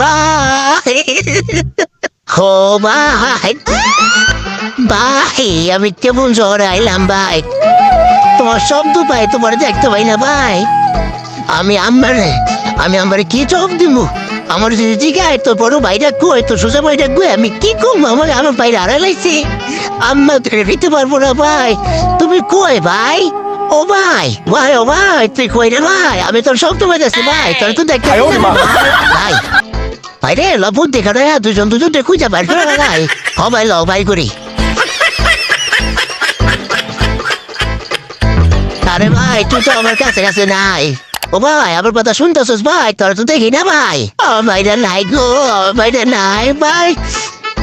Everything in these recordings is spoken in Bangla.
ভাই হো ভাই ভাই আমি কেমন জ্বর আইলাম ভাই। তোমার শব্দ পাই তোমার দেখতে পাই না ভাই। আমি আমার আমি আমার কি জব দিব আমার যদি জিগায় তো বড় ভাইরা কই তো সোজা ভাইরা কই আমি কি করব? আমার আমার বাইরে আড়ালাইছে আম্মা ধরে নিতে পারব না ভাই। তুমি কই ভাই? ও ভাই ভাই ও ভাই তুই কই রে ভাই? আমি তোর শব্দ পাইতেছি ভাই তোর তো দেখতে পাই ভাই ভাই রে লবণ দেখা রে দুজন দুজন দেখুই যা ভাই ভাই। হ, ভাই, ল, ভাই, করি। আরে ভাই, তুই তো আমার কাছে কাছে নাই। ও ভাই, আমার কথা শুনতেছিস ভাই? তোর তো দেখি না ভাই। আমার ভাইরা নাই গো ভাইরা নাই ভাই।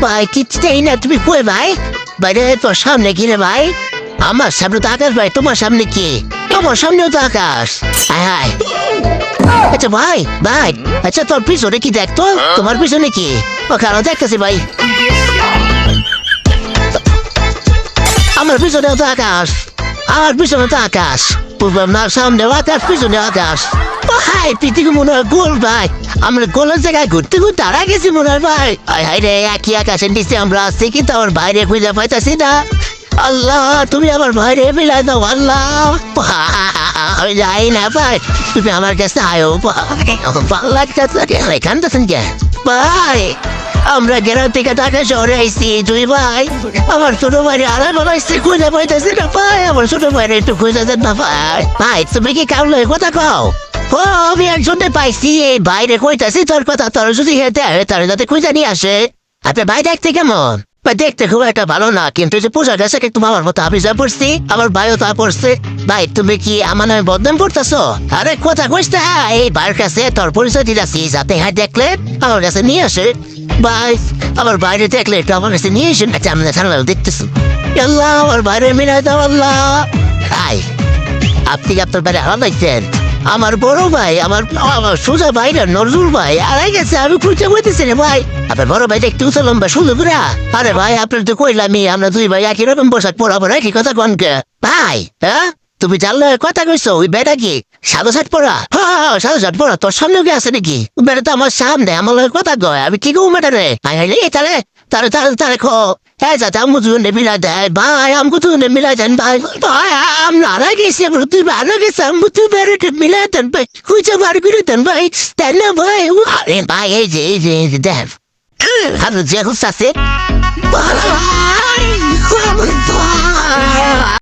ভাই কিছুতেই না, তুমি কই ভাই? বাইরে তোর সামনে কি রে ভাই? আমার সামনে তো আকাশ ভাই, তোমার সামনে কি? তোমার সামনেও তো আকাশ। হায় হায় আচ্ছা ভাই ভাই। আচ্ছা তোর পিছনে কি দেখতো? তোমার পিছনে কি? ও কারও দেখতেছি ভাই। আমার পিছনে তো আকাশ। আমার পিছনে তো আকাশ। পূর্ব না সামনে আকাশ পিছনে আকাশ। ভাই পৃথিবী মনে হয় গোল ভাই। আমরা গোলের জায়গায় ঘুরতে ঘুরতে হারা গেছি মনে হয় ভাই। হায় হায় রে একই আকাশের নিচে আমরা আসছি কিন্তু আমার বাইরে খুঁজে পাইতাছি না। আল্লাহ, তুমি আমার বাইরে মিলাই দাও, আল্লাহ। আমি যাই না, ভাই। তুমি আমার কাছে আয়ো আমার ভালো লাগতেছে কান্দাছেন কে? ভাই, আমরা গ্রাম থেকে ঢাকা শহরে আইসি দুই ভাই। আমার ছোট ভাই আড়াই বানাইছে খুঁজে পাইতেছি না, ভাই। আমার ছোট ভাই একটু খুঁজে দেন না, ভাই। ভাই, তুমি কি কারণ কথা কও? ও, আমি একজনে পাইছি, এই বাইরে কইতাছি, তোর কথা তোর যদি হেঁটে তার যাতে খুঁজে নিয়ে আসে। আপনি ভাই দেখতে কেমন? দেখতে খুব একটা ভালো না, কিন্তু যে গেছে একটু আমার মতো আমি যা পড়ছি, আমার ভাইও তা পড়ছে। ভাই, তুমি কি আমার নামে বদনাম করতেছো? আরে, কথা কইস না এই ভাইয়ের কাছে তোর পরিচয় দিতেছি যাতে হ্যাঁ দেখলে আমার কাছে নিয়ে আসে। ভাই, আমার বাইরে দেখলে একটু আমার কাছে নিয়ে এসে আচ্ছা আমরা সামনে দেখতেছি। আল্লাহ, আমার বাইরে মিলাই দাও, আল্লাহ। হাই আপনি আপনার বাড়ি হারা দেখছেন? আমার বড় ভাই, আমার সোজা ভাই না, নজরুল ভাই, আড়াই গেছে, আমি খুঁজে বলতেছি রে ভাই। আপনার বড় ভাই, দেখতে উঁচু লম্বা, সুন্দর করে। আরে ভাই, আপনার তো কইলামই আমরা দুই ভাই একই রকম পোশাক পরাবো নাকি কথা কনকে ভাই হ্যাঁ? তুমি জানলে কথা কইছো, ওই বেটা কি? সাদা শার্ট পরা? হ্যাঁ সাদা শার্ট পরা, তোর সামনে কি আছে নাকি? বেটা তো আমার সামনে, আমার কথা কয়, আমি কি কম বেটা রে হাই হাই রে তারে তারে তারে তারে খো হ্যাঁ যাতে আমি তুই মিলাই দেয় ভাই আমাকে তুই মিলাই দেন ভাই ভাই আমরা আরা গেছি আমরা তুই ভালো গেছি আমি তুই বেড়ে মিলাই দেন ভাই খুঁজে বার করে দেন ভাই দেন না ভাই আরে ভাই এই যে এই যে এই যে দেখ আর যে হুস আছে